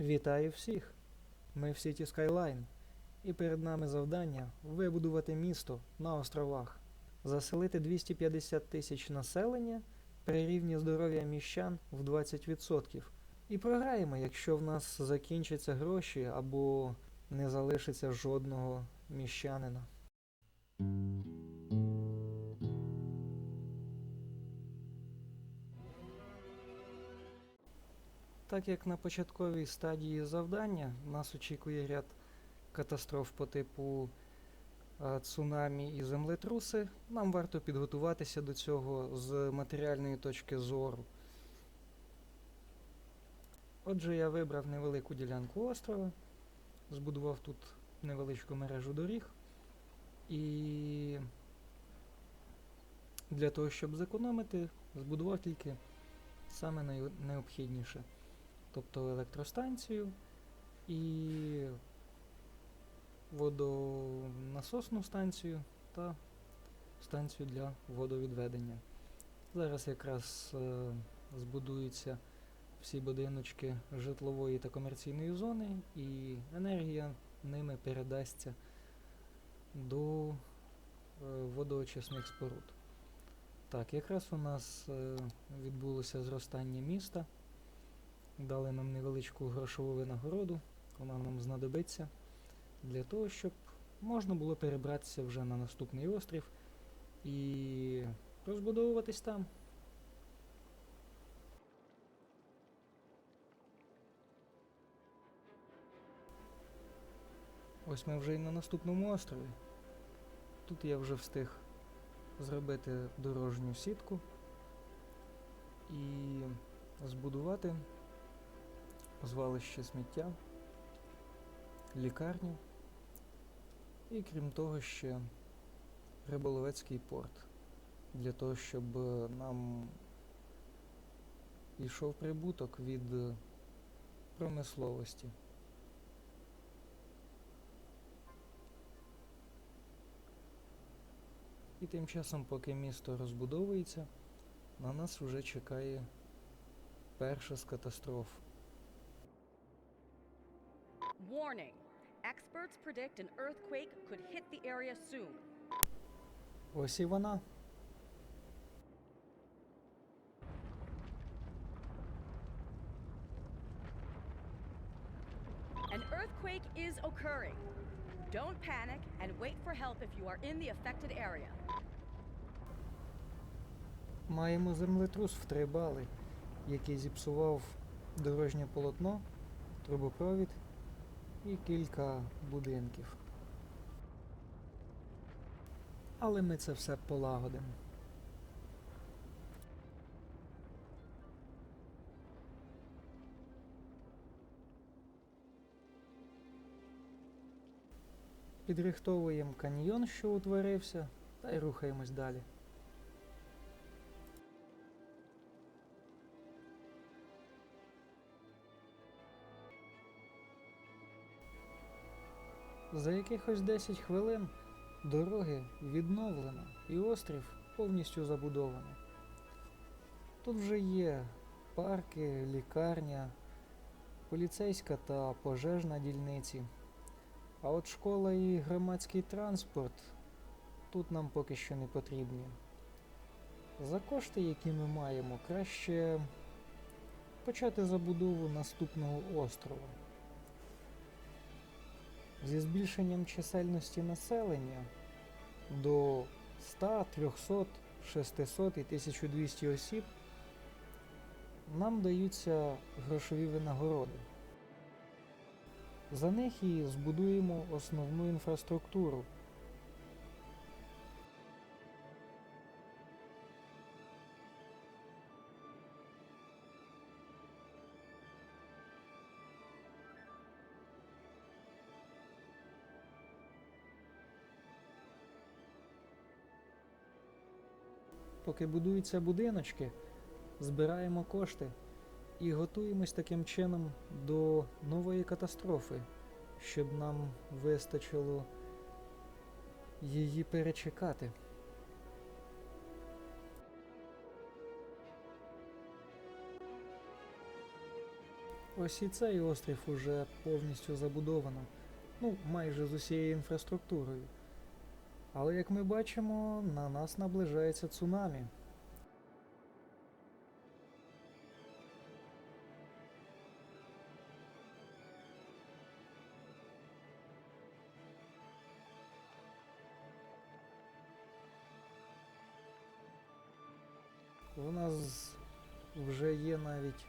Вітаю всіх! Ми в City Skyline. І перед нами завдання вибудувати місто на островах, заселити 250 тисяч населення при рівні здоров'я міщан в 20%. І програємо, якщо в нас закінчаться гроші або не залишиться жодного міщанина. Так як на початковій стадії завдання нас очікує ряд катастроф по типу цунамі і землетруси, нам варто підготуватися до цього з матеріальної точки зору. Отже, я вибрав невелику ділянку острова, збудував тут невеличку мережу доріг і для того, щоб зекономити, збудував тільки саме необхідніше тобто електростанцію і водонасосну станцію та станцію для водовідведення. Зараз якраз е, збудуються всі будиночки житлової та комерційної зони, і енергія ними передасться до е, водоочисних споруд. Так, якраз у нас е, відбулося зростання міста. Дали нам невеличку грошову винагороду, вона нам знадобиться для того, щоб можна було перебратися вже на наступний острів і розбудовуватись там. Ось ми вже і на наступному острові. Тут я вже встиг зробити дорожню сітку і збудувати звалище сміття, лікарню і крім того ще риболовецький порт для того, щоб е, нам йшов прибуток від е, промисловості. І тим часом, поки місто розбудовується, на нас вже чекає перша з катастроф. Warning. Experts predict an earthquake could hit the area soon. Ось і вона. An earthquake is occurring. Don't panic and wait for help if you are in the affected area. Маємо землетрус в три бали, який зіпсував дорожнє полотно, трубопровід і кілька будинків. Але ми це все полагодимо. Підрихтовуємо каньйон, що утворився, та й рухаємось далі. За якихось 10 хвилин дороги відновлено і острів повністю забудований. Тут вже є парки, лікарня, поліцейська та пожежна дільниці. А от школа і громадський транспорт тут нам поки що не потрібні. За кошти, які ми маємо, краще почати забудову наступного острова. Зі збільшенням чисельності населення до 100, 300, 600 і 1200 осіб нам даються грошові винагороди. За них і збудуємо основну інфраструктуру. Поки будуються будиночки, збираємо кошти і готуємось таким чином до нової катастрофи, щоб нам вистачило її перечекати. Ось і цей острів уже повністю забудовано. Ну, майже з усією інфраструктурою. Але як ми бачимо, на нас наближається цунамі. У нас вже є навіть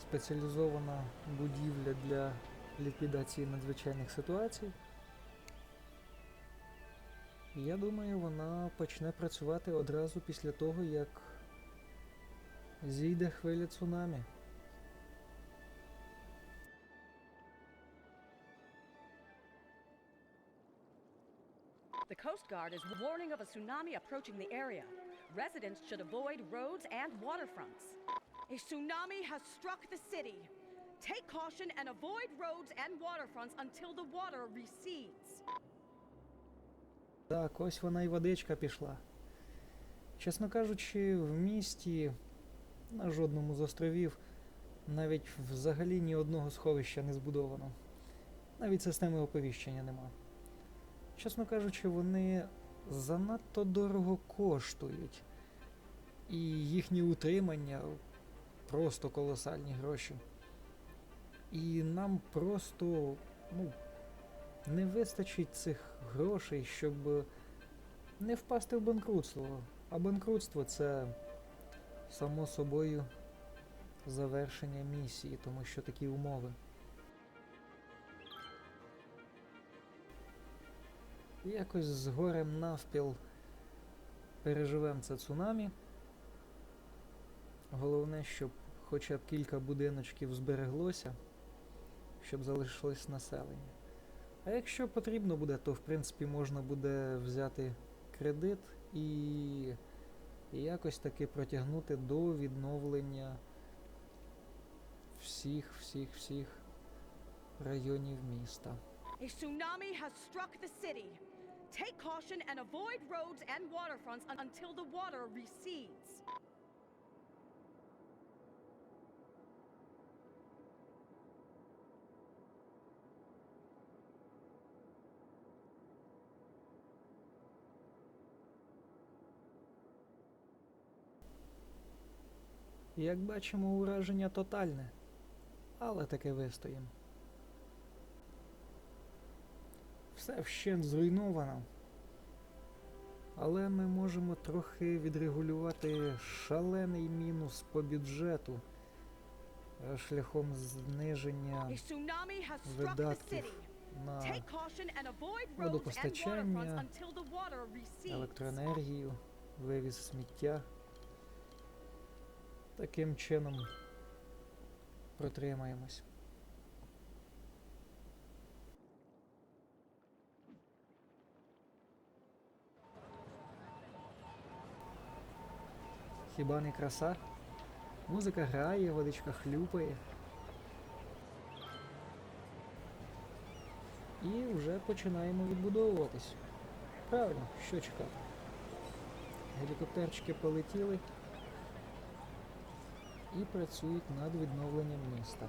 спеціалізована будівля для ліквідації надзвичайних ситуацій. Я думаю, вона почне працювати одразу після того, як зійде хвиля цунамі. The Coast Guard is warning of a tsunami approaching the area. Residents should avoid roads and waterfronts. A tsunami has struck the city. Take caution and avoid roads and waterfronts until the water recedes. Так, ось вона і водичка пішла. Чесно кажучи, в місті на жодному з островів навіть взагалі ні одного сховища не збудовано. Навіть системи оповіщення нема. Чесно кажучи, вони занадто дорого коштують. І їхнє утримання просто колосальні гроші. І нам просто, ну, не вистачить цих грошей, щоб не впасти в банкрутство. А банкрутство це само собою завершення місії, тому що такі умови. Якось з горем навпіл переживемо це цунамі. Головне, щоб хоча б кілька будиночків збереглося, щоб залишилось населення. А якщо потрібно буде, то в принципі можна буде взяти кредит і якось таки протягнути до відновлення всіх, всіх, всіх районів міста. A tsunami has struck the city. Take caution and avoid roads and waterfronts until the water recedes. Як бачимо, ураження тотальне, але таки вистоїмо. Все вщент зруйновано. Але ми можемо трохи відрегулювати шалений мінус по бюджету е, шляхом зниження видатків на Водопостачання, електроенергію, вивіз сміття. Таким чином протримаємось. Хіба не краса? Музика грає, водичка хлюпає. І вже починаємо відбудовуватись. Правильно, що чекати? Гелікоптерчики полетіли і працюють над відновленням міста.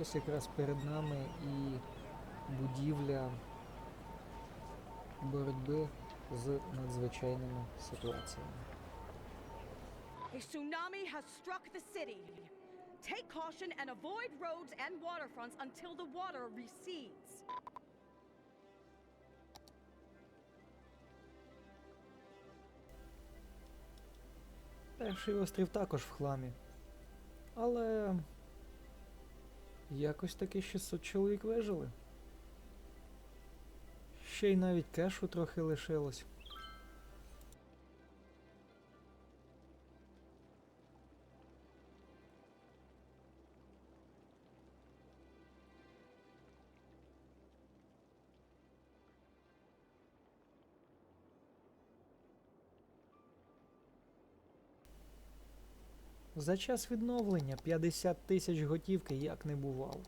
Ось якраз перед нами і будівля боротьби з надзвичайними ситуаціями. A tsunami has struck the city. Take caution and avoid roads and waterfronts until the water recedes. Перший острів також в хламі. Але якось таки 600 чоловік вижили. Ще й навіть кешу трохи лишилось. За час відновлення 50 тисяч готівки як не бувало.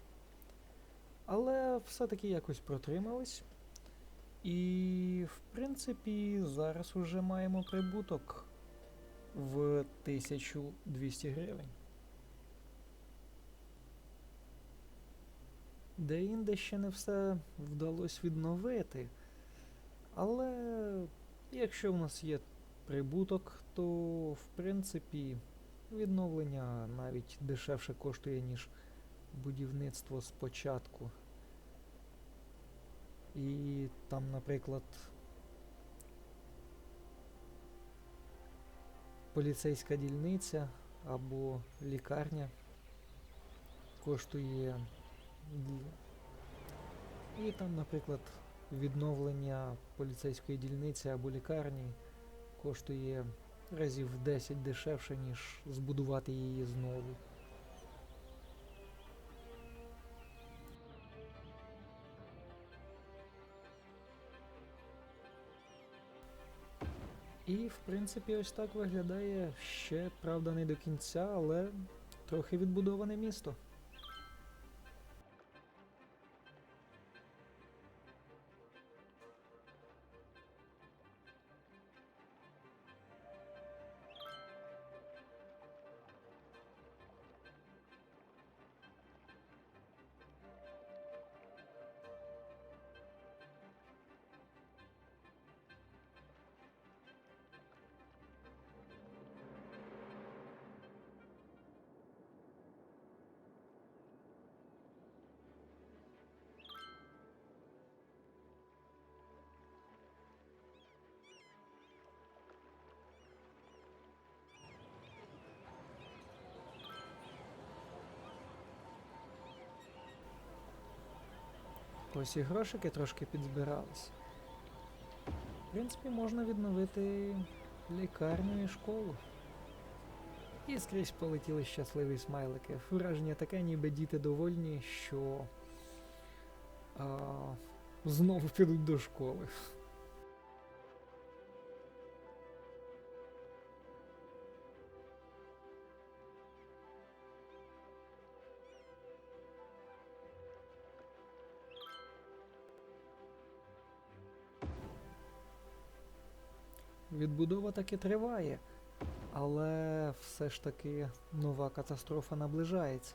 Але все-таки якось протримались. І, в принципі, зараз уже маємо прибуток в 1200 гривень. Де-інде ще не все вдалося відновити. Але якщо в нас є прибуток, то в принципі відновлення навіть дешевше коштує, ніж будівництво спочатку. І там, наприклад, поліцейська дільниця або лікарня коштує. І там, наприклад, відновлення поліцейської дільниці або лікарні коштує разів в 10 дешевше, ніж збудувати її знову. І, в принципі, ось так виглядає ще, правда, не до кінця, але трохи відбудоване місто. Ось і грошики трошки підзбирались. В принципі, можна відновити лікарню і школу. І скрізь полетіли щасливі смайлики. Враження таке, ніби діти довольні, що а, знову підуть до школи. Відбудова таки триває, але все ж таки нова катастрофа наближається.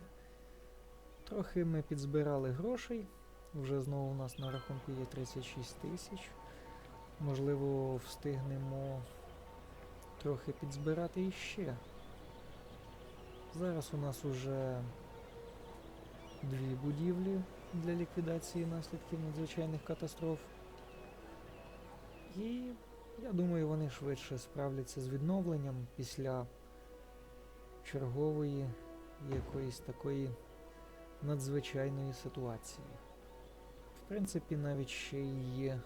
Трохи ми підзбирали грошей. Вже знову у нас на рахунку є 36 тисяч. Можливо, встигнемо трохи підзбирати іще. Зараз у нас уже дві будівлі для ліквідації наслідків надзвичайних катастроф. І я думаю, вони швидше справляться з відновленням після чергової якоїсь такої надзвичайної ситуації. В принципі, навіть ще й є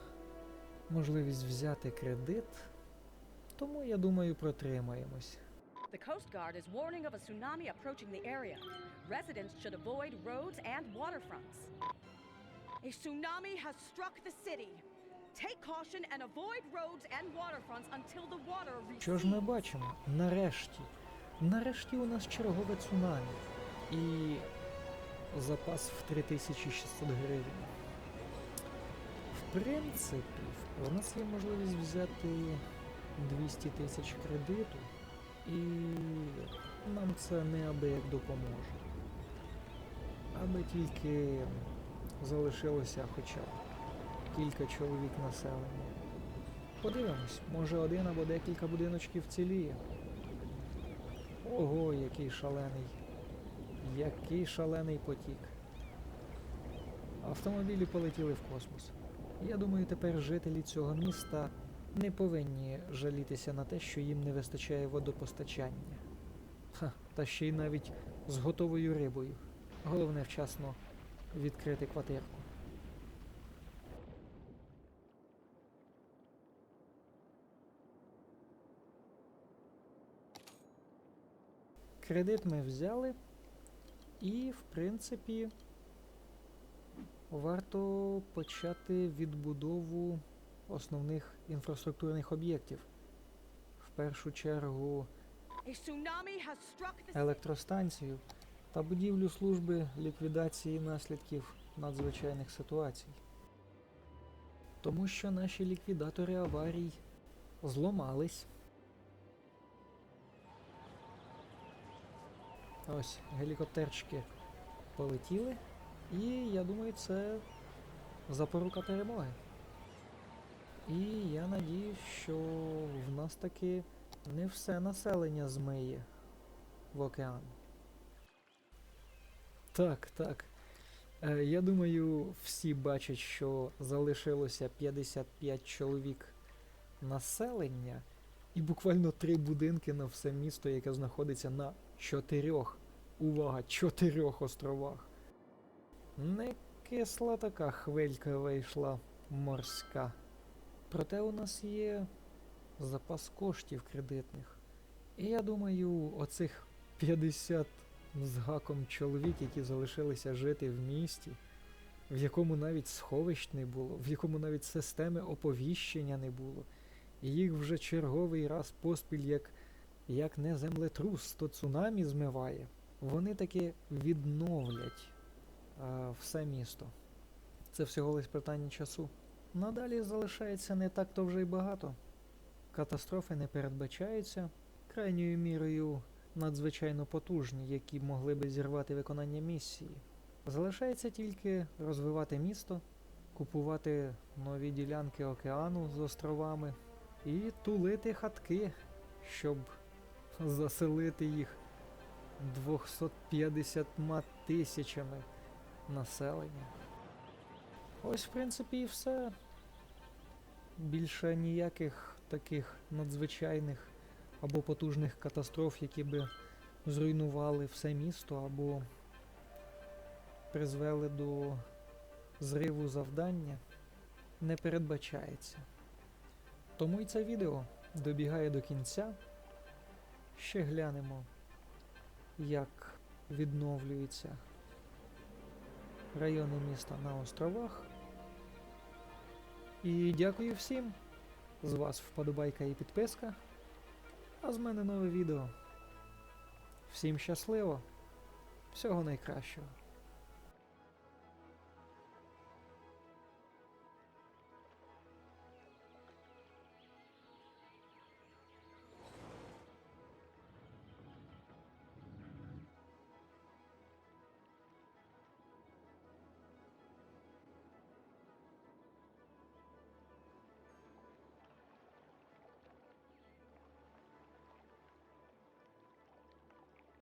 можливість взяти кредит, тому я думаю, протримаємось. The Coast Guard is warning of a tsunami approaching the area. Residents should avoid roads and waterfronts. A tsunami has struck the city. Що ж ми бачимо? Нарешті. Нарешті у нас чергове цунамі. І запас в 3600 гривень. В принципі, у нас є можливість взяти 200 тисяч кредиту, і нам це неабияк допоможе. Аби тільки залишилося хоча б кілька чоловік населення. Подивимось, може один або декілька будиночків ціліє. Ого, який шалений. Який шалений потік. Автомобілі полетіли в космос. Я думаю, тепер жителі цього міста не повинні жалітися на те, що їм не вистачає водопостачання. Ха, та ще й навіть з готовою рибою. Головне вчасно відкрити квартирку. Кредит ми взяли, і, в принципі, варто почати відбудову основних інфраструктурних об'єктів. В першу чергу електростанцію та будівлю служби ліквідації наслідків надзвичайних ситуацій. Тому що наші ліквідатори аварій зломались. Ось, гелікоптерчики полетіли. І я думаю, це запорука перемоги. І я надіюсь, що в нас таки не все населення змиє в океан. Так, так. Е, я думаю, всі бачать, що залишилося 55 чоловік населення і буквально три будинки на все місто, яке знаходиться на чотирьох, увага, чотирьох островах. Не кисла така хвилька вийшла морська. Проте у нас є запас коштів кредитних. І я думаю, оцих 50 з гаком чоловік, які залишилися жити в місті, в якому навіть сховищ не було, в якому навіть системи оповіщення не було. І їх вже черговий раз поспіль, як, як не землетрус, то цунамі змиває. Вони таки відновлять а, все місто. Це всього лиш питання часу. Надалі залишається не так то вже й багато. Катастрофи не передбачаються, крайньою мірою надзвичайно потужні, які могли би зірвати виконання місії. Залишається тільки розвивати місто, купувати нові ділянки океану з островами і тулити хатки, щоб заселити їх 250 тисячами населення. Ось, в принципі, і все. Більше ніяких таких надзвичайних або потужних катастроф, які би зруйнували все місто, або призвели до зриву завдання, не передбачається. Тому і це відео добігає до кінця. Ще глянемо, як відновлюються райони міста на островах. І дякую всім. З вас вподобайка і підписка. А з мене нове відео. Всім щасливо, всього найкращого.